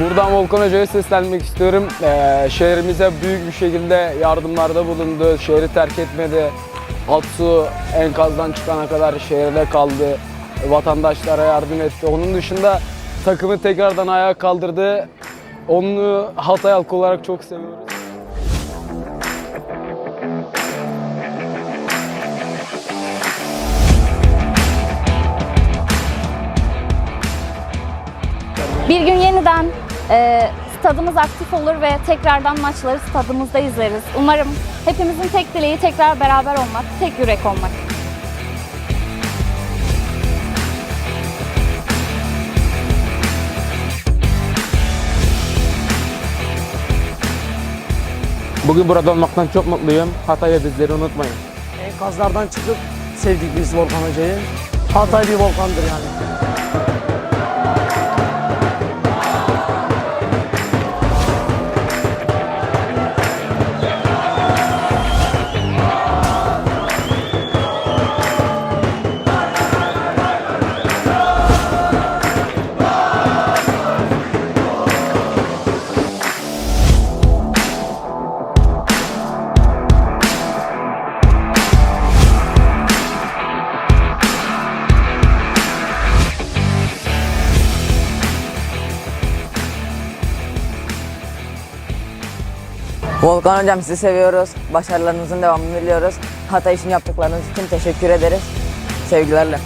Buradan Volkan Hoca'ya seslenmek istiyorum. Ee, şehrimize büyük bir şekilde yardımlarda bulundu. Şehri terk etmedi. Aksu enkazdan çıkana kadar şehirde kaldı. Vatandaşlara yardım etti. Onun dışında takımı tekrardan ayağa kaldırdı. Onu Hatay halkı olarak çok seviyoruz. Bir gün yeniden e, stadımız aktif olur ve tekrardan maçları stadımızda izleriz. Umarım hepimizin tek dileği tekrar beraber olmak, tek yürek olmak. Bugün burada olmaktan çok mutluyum. Hatay'ı bizleri unutmayın. Enkazlardan çıkıp sevdik biz Volkan Hoca'yı. Hatay bir volkandır yani. Volkan hocam sizi seviyoruz. Başarılarınızın devamını diliyoruz. Hatay için yaptıklarınız için teşekkür ederiz. Sevgilerle.